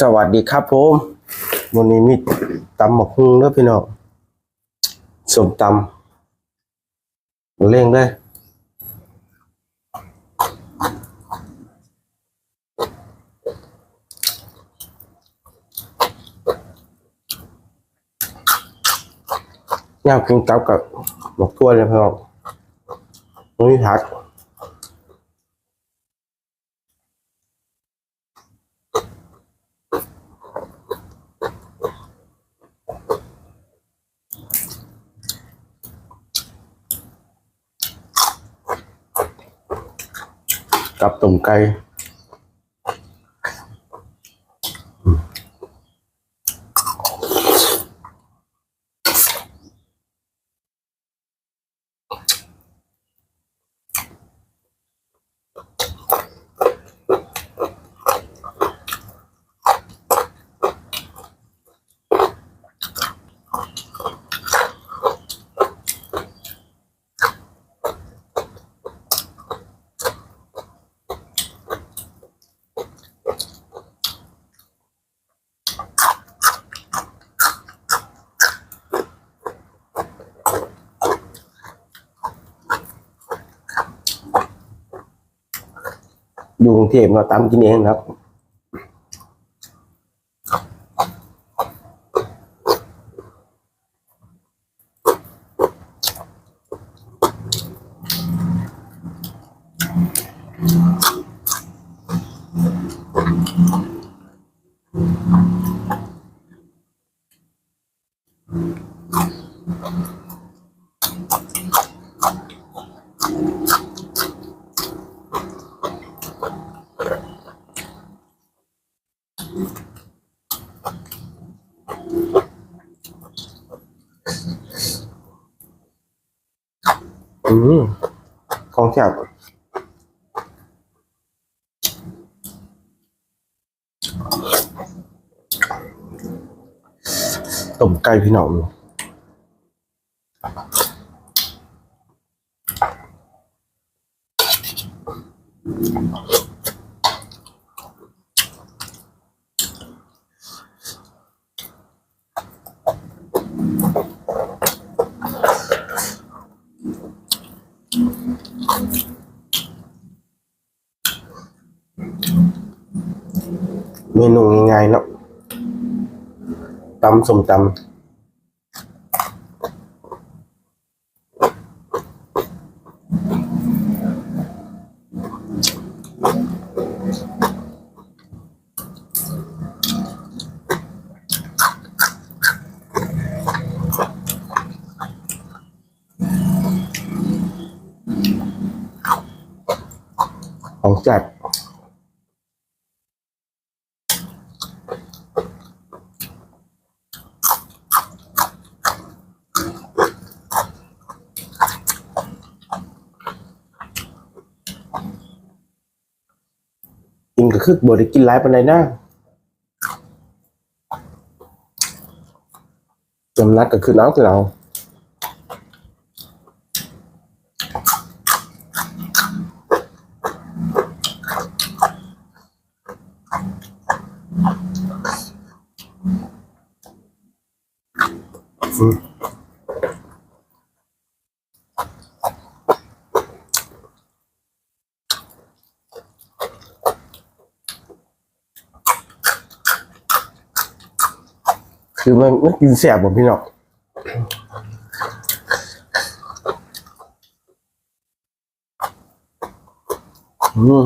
สวัสดีครับผมวันนี้มีตำหมกฮุงเด้อพี่น้องสมตำเร่งได้ย่างกินกับกับหมกทั่วเลยพี่น้องไม่มีผัก กับตุ่ อยู่กรุงเทพเราตำกินเองครับ อืมของแซ่บต้มไก่พี่น้อง เมนูง่ายๆเนาะตำสมตำของแซ่บ กินก็คือบ่ได้กินหลายปานใดนะจำนักก็คือน้ำคือเราอืม คือมันมันกินแสบผมพี่น้องอืม